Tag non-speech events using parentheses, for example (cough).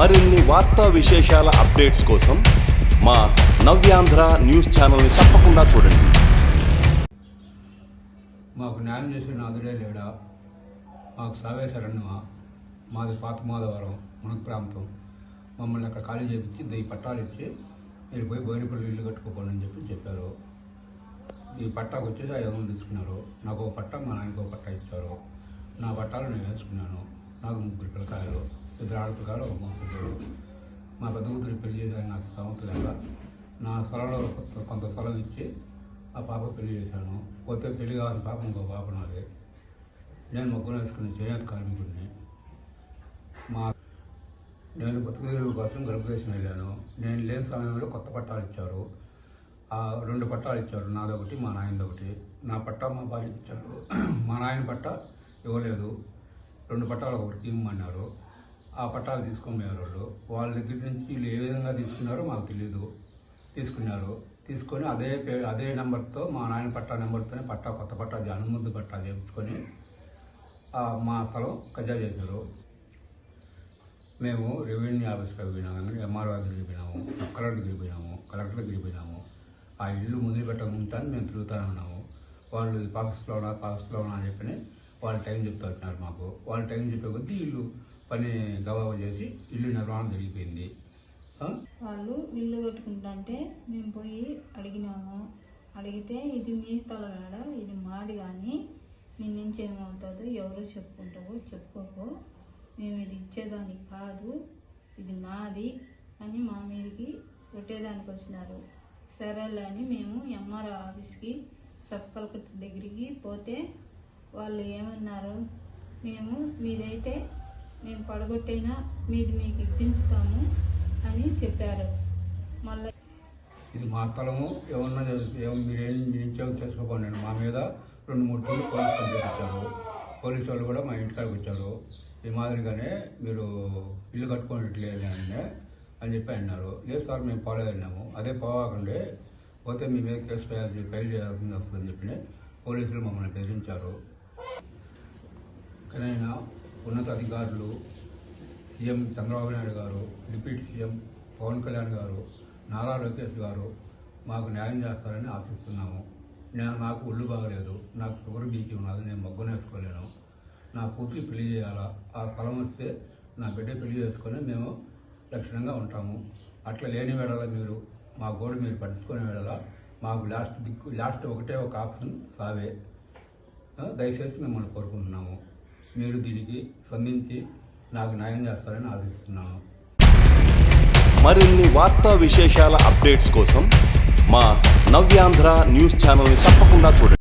మరిన్ని వార్తా విశేషాల అప్డేట్స్ కోసం మా నవ్యాంధ్ర న్యూస్ ఛానల్ని తప్పకుండా చూడండి. మాకు న్యాయం చేసే నాదుడే లేడా? మాకు సావే శరణ్యమా? మాది పాత మాధవరం మునక ప్రాంతం. మమ్మల్ని అక్కడ ఖాళీ చేపించి ఈ పట్టాలు ఇచ్చి మీరు పోయి బోయినపల్లి ఇల్లు కట్టుకోపోండి అని చెప్పి చెప్పారు. ఈ పట్టాకు వచ్చేసి ఐదు వందలు తీసుకున్నారు. నాకు ఒక పట్టా మా నాయనకు ఒక పట్టా ఇచ్చారు. నా పట్టాలు నేను వేసుకున్నాను. నాకు ముగ్గురు పిల్లకాయలు. ఇద్దరు ఆడపిల్లకాయలు ఒక మగపిల్లలు మా పెద్ద కూతురు పెళ్ళి చేశాను నాకు సంవత్సరం నా స్థలంలో కొంత- కొంత స్థలం ఇచ్చి ఆ పాప పెళ్ళి చేశాను. పోతే పెళ్ళి కావాలని పాప ఇంకో పాప నాది నేను మొగ్గులు వేసుకుని చేయాలి కార్మికుడిని. మా నేను బతుకుదేవి కోసం గర్భదేశం వెళ్ళాను. నేను లేని సమయంలో కొత్త పట్టాలు ఇచ్చారు. ఆ రెండు పట్టాలు ఇచ్చారు. నాదొకటి మా నాయనది ఒకటి. నా పట్టా మా భార్యకి ఇచ్చారు. (clears throat) మా నాయన పట్ట ఇవ్వలేదు. రెండు పట్టాలు ఒకటి ఇవ్వమన్నారు. ఆ పట్టాలు తీసుకొని వాళ్ళు. వాళ్ళ దగ్గర నుంచి వీళ్ళు ఏ విధంగా తీసుకున్నారో మాకు తెలియదు తీసుకున్నారు. తీసుకొని అదే పే అదే నెంబర్తో మా నాయన పట్టా నెంబర్తోనే పట్టా కొత్త పట్టా అనుముందు పట్టా చేయించుకొని మా స్థలం కజా చేశారు. మేము రెవెన్యూ ఆఫీస్కి పోయినాము కానీ ఎంఆర్ఓ దగ్గరికి పోయినాము సబ్ కలెక్టర్ దగ్గరికి పోయినాము కలెక్టర్ దగ్గరికి పోయినాము ఆ ఇల్లు ముందు పెట్టక ముందు మేము తిరుగుతూనే ఉన్నాము. వాళ్ళు ఇది పాకిస్లో ఉన్నా పాకిస్లో ఉన్నా అని చెప్పి వాళ్ళు టైం చెప్తూ వచ్చినారు మాకు. వాళ్ళు టైం చెప్పే కొద్దీ ఇల్లు పని గవాబు చేసి ఇల్లు నిర్మాణం జరిగిపోయింది. వాళ్ళు ఇల్లు కట్టుకుంటుంటే మేము పోయి అడిగినాము. అడిగితే ఇది మీ స్థలం ఏడ ఇది మాది కానీ మీ నుంచి ఏమవుతుందో ఎవరు చెప్పుకుంటావో చెప్పుకోకు. మేము ఇది ఇచ్చేదానికి కాదు ఇది మాది అని మా మీదకి కొట్టేదానికి వచ్చినారు. సరేలే అని మేము ఎంఆర్ఓ ఆఫీస్కి సబ్ కలెక్టర్ దగ్గరికి పోతే వాళ్ళు ఏమన్నారు మేము మీదైతే మేము పడగొట్టైనా? మీరు మీకు ఇప్పించుతాము అని చెప్పారు. మళ్ళీ ఇది మా స్థలము. ఏమన్నా మీరేం నిత్యం చేసుకోకండి మా మీద రెండు మూడు రోజులు పోలీస్ కంప్లైంట్ ఇచ్చారు. పోలీసు వాళ్ళు కూడా మా ఇంటికాడికి వచ్చారు. ఈ మాదిరిగానే మీరు ఇల్లు కట్టుకోనట్లేదు అని అని చెప్పి అన్నారు. లేదు సార్ మేము పోలేదన్నాము అదే పోవాకండి. పోతే మీ మీద కేసు వేయాల్సి ఫైల్ చేయాల్సింది వస్తుందని చెప్పి పోలీసులు మమ్మల్ని బెదిరించారు. కానీ ఉన్నత అధికారులు సీఎం చంద్రబాబు నాయుడు గారు డిప్యూటీ సీఎం పవన్ కళ్యాణ్ గారు నారా లోకేష్ గారు మాకు న్యాయం చేస్తారని ఆశిస్తున్నాము. నేను నాకు ఒళ్ళు బాగలేదు. నాకు షుగర్ బీపీ ఉన్నది. నేను మగ్గున వేసుకోలేను నా కూతురు పెళ్ళి చేయాలా? ఆ స్థలం వస్తే నా బిడ్డ పెళ్ళి చేసుకొని మేము లక్షణంగా ఉంటాము. అట్లా లేని వేళ మీరు మా గోడ మీరు పట్టించుకునే వేళ మాకు లాస్ట్ దిక్కు లాస్ట్ ఒకటే ఒక ఆప్షన్ సావే. దయచేసి మిమ్మల్ని కోరుకుంటున్నాము. మీరు దీనికి స్పందించి నాకు న్యాయం చేస్తారని ఆశిస్తున్నాను. మరిన్ని వార్తా విశేషాల అప్డేట్స్ కోసం మా నవ్యాంధ్ర న్యూస్ ఛానల్ని తప్పకుండా చూడండి.